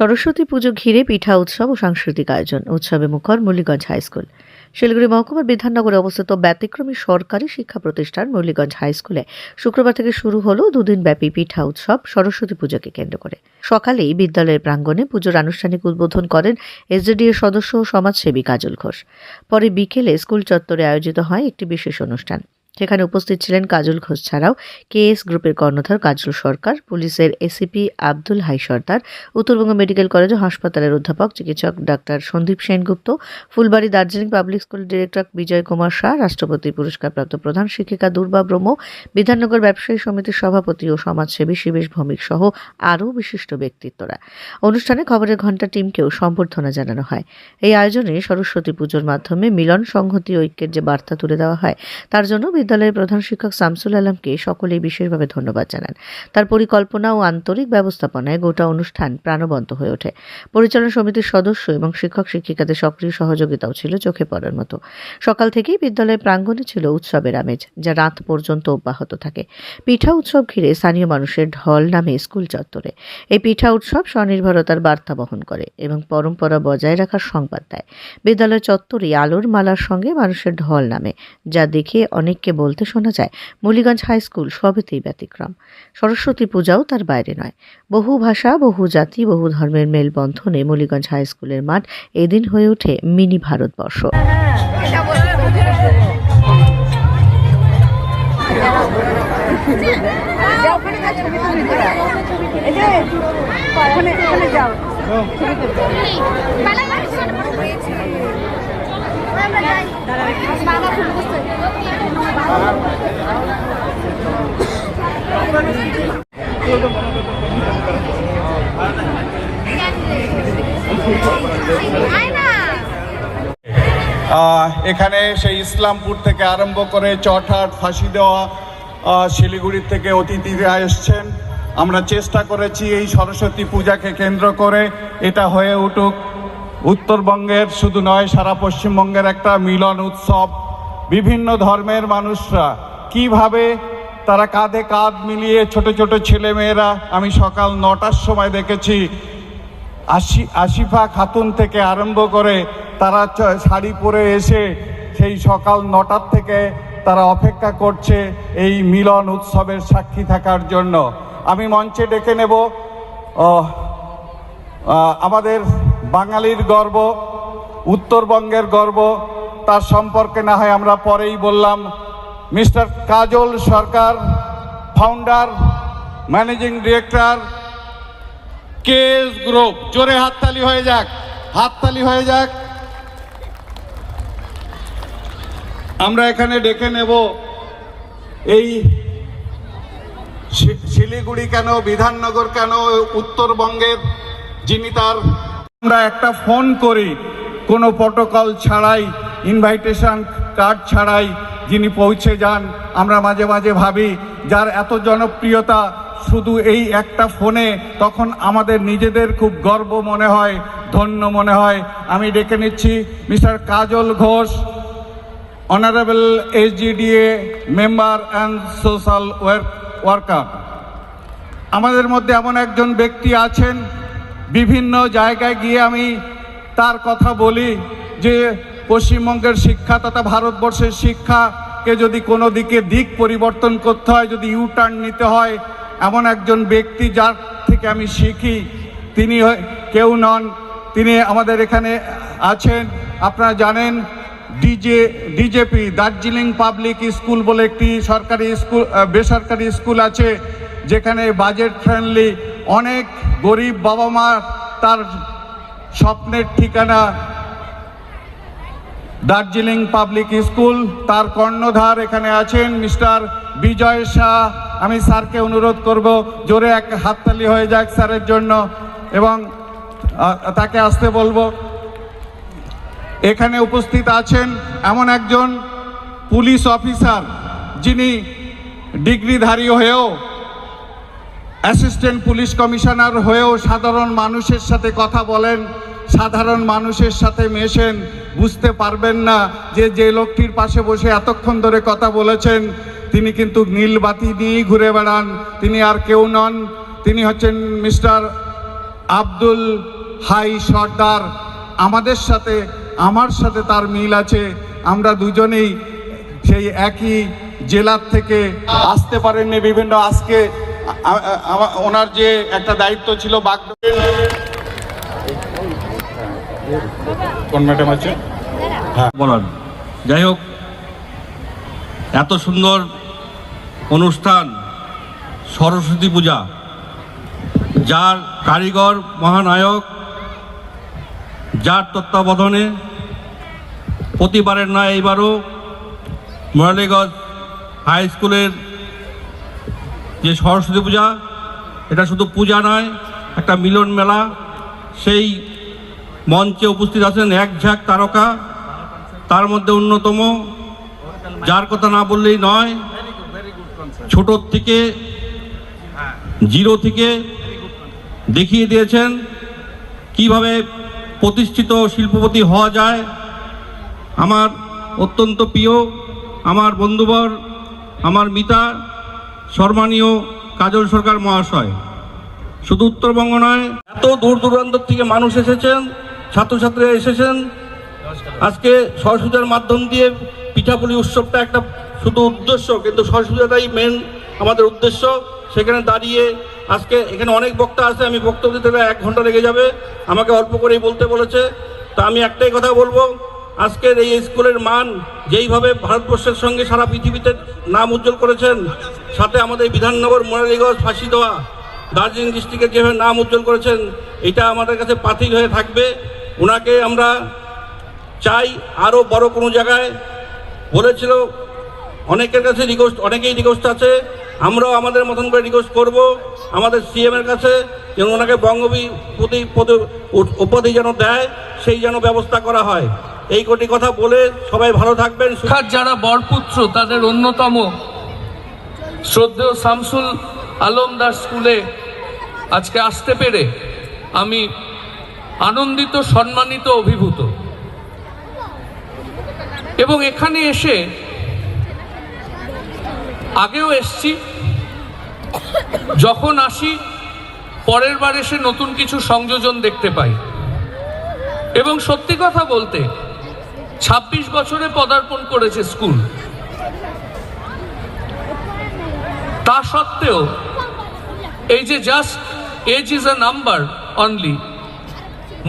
সরস্বতী পুজো ঘিরে পিঠা উৎসব ও সাংস্কৃতিক আয়োজন। উৎসবে মুখর মুরলীগঞ্জ হাই স্কুল। শিলিগুড়ি মহকুমার বিধাননগরে অবস্থিত ব্যতিক্রমী সরকারি শিক্ষা প্রতিষ্ঠান মুরলীগঞ্জ হাই স্কুলে শুক্রবার থেকে শুরু হলো দুদিন ব্যাপী পিঠা উৎসব সরস্বতী পুজোকে কেন্দ্র করে। সকালেই বিদ্যালয়ের প্রাঙ্গণে পুজোর আনুষ্ঠানিক উদ্বোধন করেন এসডিডিএ সদস্য ও সমাজসেবী কাজল ঘোষ। পরে বিকেলে স্কুল চত্বরে আয়োজিত হয় একটি বিশেষ অনুষ্ঠান। সেখানে উপস্থিত ছিলেন কাজল ঘোষ ছাড়াও কেএস গ্রুপের কর্ণধার কাজল সরকার, পুলিশের ACP Abdul Hai Sardar, Uttarbanga medical college ও হাসপাতালের অধ্যাপক চিকিৎসক doctor Sandeep Sengupta, Phulbari Darjeeling public school director Bijay Kumar Shah, রাষ্ট্রপতি পুরস্কারপ্রাপ্ত প্রধান শিক্ষিকা দুর্বা ব্রহ্ম, বিধাননগর ব্যবসায়ী সমিতির সভাপতি ও সমাজসেবী শিবেশ ভৌমিক সহ আরও বিশিষ্ট ব্যক্তিত্বরা। অনুষ্ঠানে খবরের ঘণ্টা টিমকেও সম্বর্ধনা জানানো হয়। এই আয়োজনে সরস্বতী পুজোর মাধ্যমে মিলন সংহতি ঐক্যের যে বার্তা তুলে দেওয়া হয়, তার জন্য বিদ্যালয়ের প্রধান শিক্ষক শামসুল আলমকে সকলেই বিশেষভাবে ধন্যবাদ জানান। তার পরিকল্পনা ও আন্তরিক ব্যবস্থাপনায় গোটা অনুষ্ঠান প্রাণবন্ত হয়ে ওঠে। পরিচালনা সমিতির সদস্য এবং শিক্ষক শিক্ষিকাদের সক্রিয় সহযোগিতাও ছিল চোখে পড়ার মতো। সকাল থেকেই বিদ্যালয়ের প্রাঙ্গণে ছিল উৎসবের আমেজ, যা রাত পর্যন্ত অব্যাহত থাকে। পিঠা উৎসব ঘিরে স্থানীয় মানুষের ঢল নামে স্কুল চত্বরে। এই পিঠা উৎসব স্বনির্ভরতার বার্তা বহন করে এবং পরম্পরা বজায় রাখার সংবাদ দেয়। বিদ্যালয় চত্বরে আলোর মালার সঙ্গে মানুষের ঢল নামে, যা দেখে অনেককে বলতে শোনা যায় মলিগঞ্জ হাই স্কুল সবেতেই ব্যতিক্রম সরস্বতী পূজাও তার বাইরে নয় বহু ভাষা বহু জাতি বহু ধর্মের মেলবন্ধনে মলিগঞ্জ হাই স্কুলের মাঠ এদিন হয়ে ওঠে মিনি ভারতবর্ষ যাও ওখানে যাও ছবি তুলি তোরা এই যে ওখানে ওখানে যাও ছবি তুলতে আহ, এখানে সেই ইসলামপুর থেকে আরম্ভ করে চটহাট ফাঁসি দেওয়া আহ, শিলিগুড়ি থেকে অতিথিরা এসছেন। আমরা চেষ্টা করেছি এই সরস্বতী পূজাকে কেন্দ্র করে এটা হয়ে উঠুক। উত্তরবঙ্গের শুধু নয় সারা পশ্চিমবঙ্গের একটা মিলন উৎসব। বিভিন্ন ধর্মের মানুষরা কীভাবে তারা কাঁধে কাঁধ মিলিয়ে ছোট ছোট ছেলেমেয়েরা আমি সকাল নটার সময় দেখেছি আশি আশিফা খাতুন থেকে আরম্ভ করে তারা শাড়ি পরে এসে সেই সকাল নটার থেকে তারা অপেক্ষা করছে এই মিলন উৎসবের সাক্ষী থাকার জন্য। আমি মঞ্চে ডেকে নেব। আমাদের বাঙালির গর্ব, উত্তরবঙ্গের গর্ব, তার সম্পর্কে না হয় আমরা পরেই বললাম। Mister Kajal Sarkar founder managing director KS group. জোরে হাততালি হয়ে যাক। হাততালি হয়ে যাক। আমরা এখানে ডেকে নেব এই শিলিগুড়ি কেন, বিধাননগর কেন, উত্তরবঙ্গের যিনি তার আমরা একটা ফোন করি। কোনো প্রোটোকল ছাড়াই, ইনভাইটেশন কার্ড ছাড়াই যিনি পৌঁছে যান, আমরা মাঝে মাঝে ভাবি, যার এত জনপ্রিয়তা শুধু এই একটা ফোনে তখন আমাদের নিজেদের খুব গর্ব মনে হয়, ধন্য মনে হয়। আমি ডেকে নিচ্ছি mister Kajal Ghosh honourable SGDA member and social worker আমাদের মধ্যে এমন একজন ব্যক্তি আছেন, বিভিন্ন জায়গায় গিয়ে আমি তার কথা বলি যে পশ্চিমবঙ্গের শিক্ষা তথা ভারতবর্ষের শিক্ষাকে যদি কোনো দিকে দিক পরিবর্তন করতে হয়, যদি ইউ টার্ন নিতে হয় এমন একজন ব্যক্তি যার থেকে আমি শিখি। তিনি কেউ নন। তিনি আমাদের এখানে আছেন। আপনারা জানেন, DJ, DJP, Darjeeling public school বলে একটি সরকারি স্কুল বেসরকারি স্কুল আছে, যেখানে বাজেট ফ্রেন্ডলি। অনেক গরিব বাবা মা তার স্বপ্নের ঠিকানা। দার্জিলিং পাবলিক স্কুল, তার কর্ণধার এখানে আছেন মিস্টার বিজয় শাহ। আমি স্যারকে অনুরোধ করব, জোরে এক হাততালি হয়ে যাক স্যারের জন্য এবং তাকে আসতে বলব। এখানে উপস্থিত আছেন এমন একজন পুলিশ অফিসার, যিনি ডিগ্রিধারী হয়েও অ্যাসিস্ট্যান্ট পুলিশ কমিশনার হয়েও সাধারণ মানুষের সাথে কথা বলেন, সাধারণ মানুষের সাথে মেশেন, বুঝতে পারবেন না যে যে লোকটির পাশে বসে এতক্ষণ ধরে কথা বলেছেন তিনি কিন্তু নীল বাতি নিয়েই ঘুরে বেড়ান। তিনি আর কেউ নন। তিনি হচ্ছেন মিস্টার আব্দুল হাই সর্দার। আমাদের সাথে, আমার সাথে তার মিল আছে। আমরা দুজনেই সেই একই জেলার থেকে আসতে পারেননি বিভিন্ন আজকে। ওনার যে একটা দায়িত্ব ছিল বাগডোরের কোন ম্যাডাম আছে বলার যাই হোক, এত সুন্দর অনুষ্ঠান সরস্বতী পূজা, যার কারিগর মহানায়ক, যার তত্ত্বাবধানে প্রতিবারের নয় এইবারও মুরালীগঞ্জ হাই স্কুলের যে সরস্বতী পূজা, এটা শুধু পূজা নয়, একটা মিলন মেলা। সেই মঞ্চে উপস্থিত আছেন এক ঝাঁক তারকা, তার মধ্যে অন্যতম, যার কথা না বললেই নয় ছোটোর থেকে, জিরো থেকে দেখিয়ে দিয়েছেন কীভাবে প্রতিষ্ঠিত শিল্পপতি হওয়া যায়। আমার অত্যন্ত প্রিয়, আমার বন্ধুবর, আমার মিতা, সম্মানীয় কাজল সরকার মহাশয়। শুধু উত্তরবঙ্গ নয়, এত দূর দূরান্ত থেকে মানুষ এসেছেন, ছাত্রছাত্রীরা এসেছেন। আজকে সরস্বতীর মাধ্যম দিয়ে পিঠাপুলি উৎসবটা একটা শুধু উদ্দেশ্য, কিন্তু সরস্বতীটাই মেন আমাদের উদ্দেশ্য। সেখানে দাঁড়িয়ে আজকে এখানে অনেক বক্তা আছে, আমি বক্তব্য দিতে এক ঘণ্টা লেগে যাবে। আমাকে অল্প করেই বলতে বলেছে। তা আমি একটাই কথা বলব, আজকের এই স্কুলের মান যেইভাবে ভারতবর্ষের সঙ্গে সারা পৃথিবীতে নাম উজ্জ্বল করেছেন, সাথে আমাদের বিধাননগর মোরালীগঞ্জ ফাঁসি দেওয়া, দার্জিলিং ডিস্ট্রিক্টের যেভাবে নাম উজ্জ্বল করেছেন, এটা আমাদের কাছে পাতিল হয়ে থাকবে। ওনাকে আমরা চাই আরও বড় কোনো জায়গায় বলেছিল অনেকের কাছে রিকোয়েস্ট অনেকেই রিকোয়েস্ট আছে। আমরাও আমাদের মতন করে রিকোয়েস্ট করব আমাদের সিএম এর কাছে, যেন ওনাকে বঙ্গবী উপাধি যেন দেয়, সেই যেন ব্যবস্থা করা হয়। এই কোটি কথা বলে সবাই ভালো থাকবেন যারা বরপুত্র, তাদের অন্যতম শ্রদ্ধেয় শামসুল আলম দাস স্কুলে আজকে আসতে পেরে আমি আনন্দিত, সম্মানিত, অভিভূত। এবং এখানে এসে আগেও এসছি। যখন আসি, পরের বার এসে নতুন কিছু সংযোজন দেখতে পাই। এবং সত্যি কথা বলতে, ছাব্বিশ বছরে পদার্পণ করেছে স্কুল। তা সত্ত্বেও, এই যে just age is a number only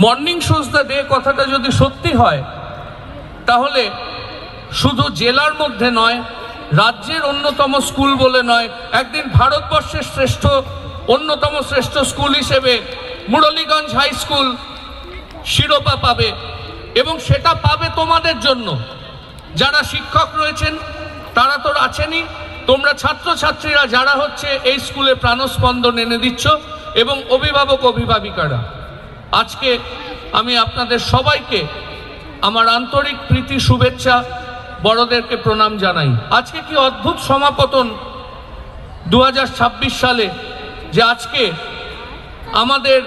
morning shows the day কথাটা যদি সত্যি হয়, তাহলে শুধু জেলার মধ্যে নয় রাজ্যের অন্যতম স্কুল বলে নয়, একদিন ভারতবর্ষের শ্রেষ্ঠ, অন্যতম শ্রেষ্ঠ স্কুল হিসেবে মুরলীগঞ্জ হাই স্কুল শিরোপা পাবে। এবং সেটা পাবে তোমাদের জন্য। যারা শিক্ষক রয়েছেন, তারা তো আছেনই। তোমরা ছাত্রছাত্রীরা যারা হচ্ছে, এই স্কুলে প্রাণস্পন্দন এনে দিচ্ছ এবং অভিভাবক, অভিভাবিকারা। আজকে আমি আপনাদের সবাইকে আমার আন্তরিক প্রীতি, শুভেচ্ছা বড়দেরকে প্রণাম জানাই। আজকে কি অদ্ভুত সমাপতন দু হাজার ছাব্বিশ সালে যে আজকে আমাদের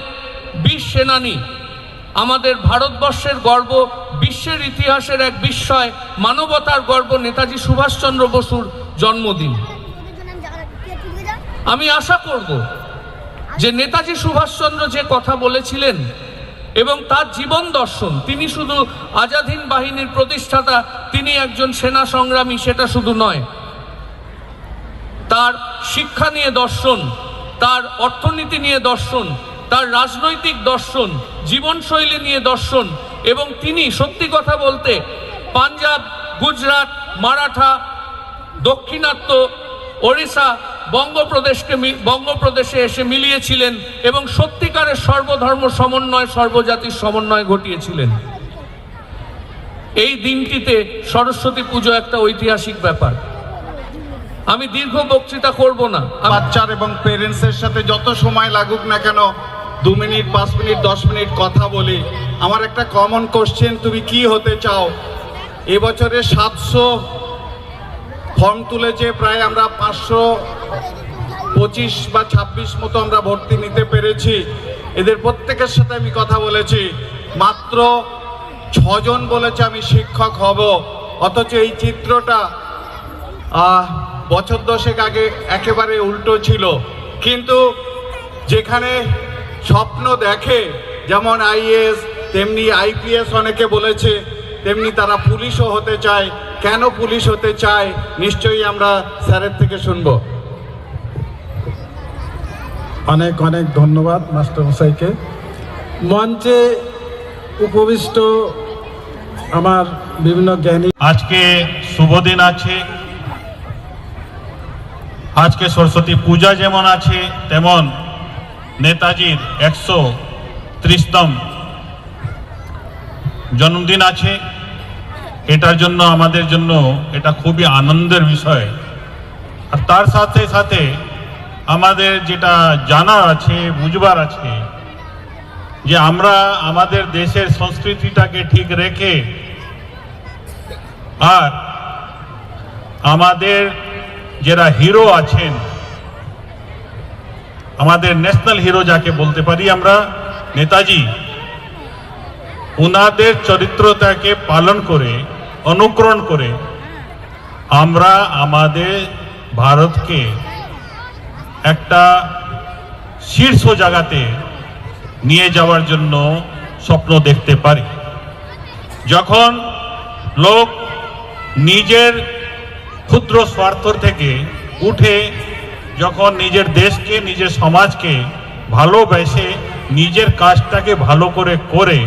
বীর সেনানী, আমাদের ভারতবর্ষের গর্ব, বিশ্বের ইতিহাসের এক বিস্ময়, মানবতার গর্ব নেতাজি সুভাষচন্দ্র বসুর জন্মদিন। আমি আশা করব যে নেতাজি সুভাষচন্দ্র যে কথা বলেছিলেন এবং তার জীবন দর্শন। তিনি শুধু আজাদহিন বাহিনীর প্রতিষ্ঠাতা, তিনি একজন সেনা সংগ্রামী, সেটা শুধু নয়। তার শিক্ষা নিয়ে দর্শন, তার অর্থনীতি নিয়ে দর্শন, তার রাজনৈতিক দর্শন, জীবনশৈলী নিয়ে দর্শন এবং তিনি, সত্যি কথা বলতে, পাঞ্জাব, গুজরাট, মারাঠা, দক্ষিণাত্য, ওড়িশা বঙ্গপ্রদেশকে বঙ্গপ্রদেশে এসে মিলিয়েছিলেন এবং সত্যিকারের সর্বধর্ম সমন্বয়, সর্বজাতির সমন্বয় ঘটিয়েছিলেন। এই দিনটিতে সরস্বতী পুজো একটা ঐতিহাসিক ব্যাপার। আমি দীর্ঘ বক্তৃতা করব না। বাচ্চার এবং পেরেন্টসের সাথে যত সময় লাগুক না কেন, দু মিনিট, পাঁচ মিনিট, দশ মিনিট কথা বলি। আমার একটা কমন কোশ্চেন তুমি কি হতে চাও? এবছরে সাতশো ফর্ম তুলেছে প্রায় আমরা পাঁচশো পঁচিশ বা ছাব্বিশ মতো আমরা ভর্তি নিতে পেরেছি। এদের প্রত্যেকের সাথে আমি কথা বলেছি। মাত্র ছজন বলেছে আমি শিক্ষক হব। অথচ এই চিত্রটা বছর দশেক আগে একেবারে উল্টো ছিল। কিন্তু যেখানে স্বপ্ন দেখে, যেমন আইএস তেমনি আইপিএস অনেকে বলেছে তেমনি তারা পুলিশও হতে চায়। কেন পুলিশ হতে চায় নিশ্চয়ই আমরা স্যারের থেকে শুনব। অনেক অনেক ধন্যবাদ মাস্টারমশাইকে মঞ্চে উপবিষ্ট আমার বিভিন্ন জ্ঞানী আজকে শুভ দিন আছে। আজকে সরস্বতী পূজা যেমন আছে তেমন নেতাজির একশো ত্রিশতম জন্মদিন আছে। এটার জন্য আমাদের জন্য এটা খুবই আনন্দের বিষয়। আর তার সাথে সাথে আমাদের যেটা জানার আছে, বুঝবার আছে, যে আমরা আমাদের দেশের সংস্কৃতিটাকে ঠিক রেখে আর আমাদের যারা হিরো আছেন, আমাদের ন্যাশনাল হিরো যাকে বলতে পারি আমরা, নেতাজি ওনাদের চরিত্রটাকে পালন করে, অনুকরণ করে, আমরা আমাদের ভারতকে একটা শীর্ষ জায়গাতে নিয়ে যাওয়ার জন্য স্বপ্ন দেখতে পারি। যখন লোক নিজের ক্ষুদ্র স্বার্থ থেকে উঠে যখন নিজের দেশকে, নিজের সমাজকে ভালোবেসে নিজের কাজটাকে ভালো করে করে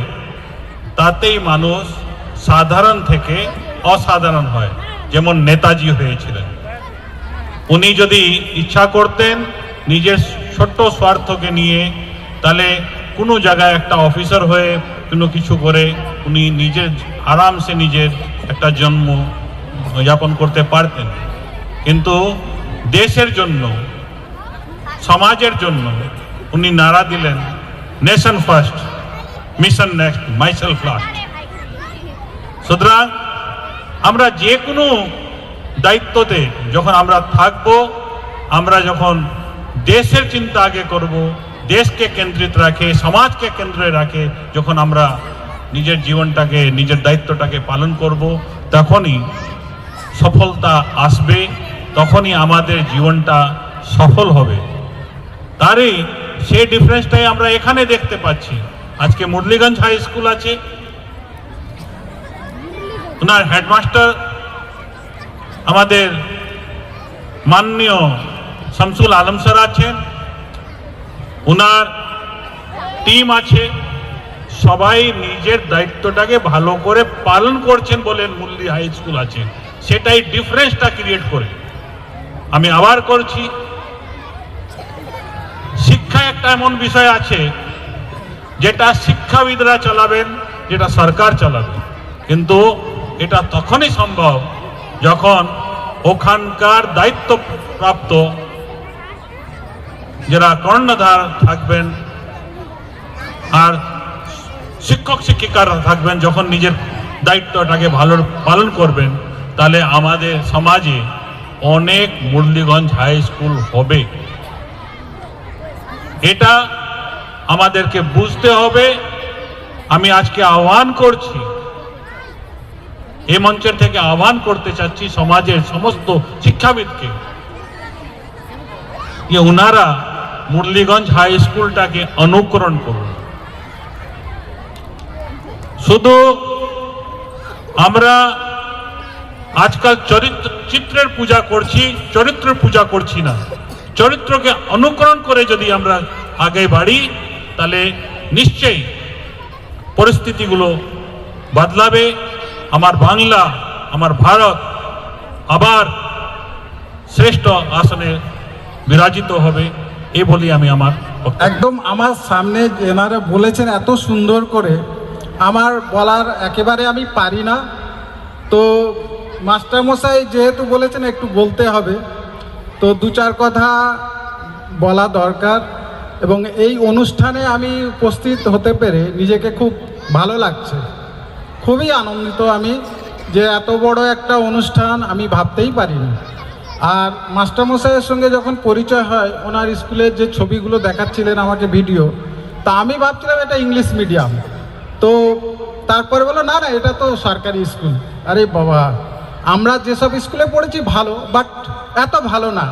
তাতেই মানুষ সাধারণ থেকে অসাধারণ হয়। যেমন নেতাজি হয়েছিলেন। উনি যদি ইচ্ছা করতেন নিজের ছোট্ট স্বার্থকে নিয়ে, তাহলে কোনো জায়গায় একটা অফিসার হয়ে কোনো কিছু করে উনি নিজের আরামসে নিজের একটা জন্ম যাপন করতে পারতেন। কিন্তু দেশের জন্য, সমাজের জন্য উনি নাড়া দিলেন। Nation first. Mission next myself last সুতরাং আমরা যে কোনো দায়িত্বতে যখন আমরা থাকব, আমরা যখন দেশের চিন্তা আগে করব, দেশকে কেন্দ্রিত রাখে, সমাজকে কেন্দ্রে রাখে, যখন আমরা নিজের জীবনটাকে, নিজের দায়িত্বটাকে পালন করব, তখনই সফলতা আসবে, তখনই আমাদের জীবনটা সফল হবে। তারই সেই ডিফারেন্সটাই আমরা এখানে দেখতে পাচ্ছি। আজকে মুরলীগঞ্জ হাই স্কুল আছে। ওনার হেডমাস্টার আমাদের মাননীয় শামসুল আলম স্যার আছেন। ওনার টিম আছে। সবাই নিজের দায়িত্বটাকে ভালো করে পালন করছেন বলেন মুরলী হাই স্কুল আছে। সেটাই ডিফারেন্সটা ক্রিয়েট করে। আমি আবার করছি। শিক্ষা একটা এমন বিষয় আছে যেটা শিক্ষাবিদরা চালাবেন, যেটা সরকার চালাবে। কিন্তু এটা তখনই সম্ভব যখন ওখানকার দায়িত্বপ্রাপ্ত যারা কর্ণধার থাকবেন আর শিক্ষক, শিক্ষিকারা থাকবেন, যখন নিজের দায়িত্বটাকে ভালো পালন করবেন, তাহলে আমাদের সমাজে অনেক মুরলীগঞ্জ হাই স্কুল হবে। এটা আমাদেরকে বুঝতে হবে। আমি আজকে আহ্বান করছি, এই মঞ্চের থেকে আহ্বান করতে চাচ্ছি সমাজের সমস্ত শিক্ষাবিদকে যে ওনারা মুরলীগঞ্জ হাই স্কুলটাকে অনুকরণ করুন। শুধু আমরা আজকাল চরিত্র, চিত্রের পূজা করছি, চরিত্রের পূজা করছি না। চরিত্রকে অনুকরণ করে যদি আমরা আগে বাড়ি তাহলে নিশ্চয়ই পরিস্থিতিগুলো বদলাবে। আমার বাংলা, আমার ভারত আবার শ্রেষ্ঠ আসনে বিরাজিত হবে এই বলি আমি আমার একদম আমার সামনে এনারা বলেছেন এত সুন্দর করে। আমার বলার একেবারে আমি পারি না। তো মাস্টারমশাই যেহেতু বলেছেন একটু বলতে হবে। তো দু চার কথা বলা দরকার। এবং এই অনুষ্ঠানে আমি উপস্থিত হতে পেরে নিজেকে খুব ভালো লাগছে। খুবই আনন্দিত আমি যে এত বড় একটা অনুষ্ঠান আমি ভাবতেই পারিনি। আর মাস্টারমশাইয়ের সঙ্গে যখন পরিচয় হয়, ওনার স্কুলের যে ছবিগুলো দেখাচ্ছিলেন আমাকে ভিডিও, তা আমি ভাবছিলাম এটা ইংলিশ মিডিয়াম। তো তারপরে বলো না না, এটা তো সরকারি স্কুল। আরে বাবা, আমরা যেসব স্কুলে পড়েছি ভালো, বাট এত ভালো না।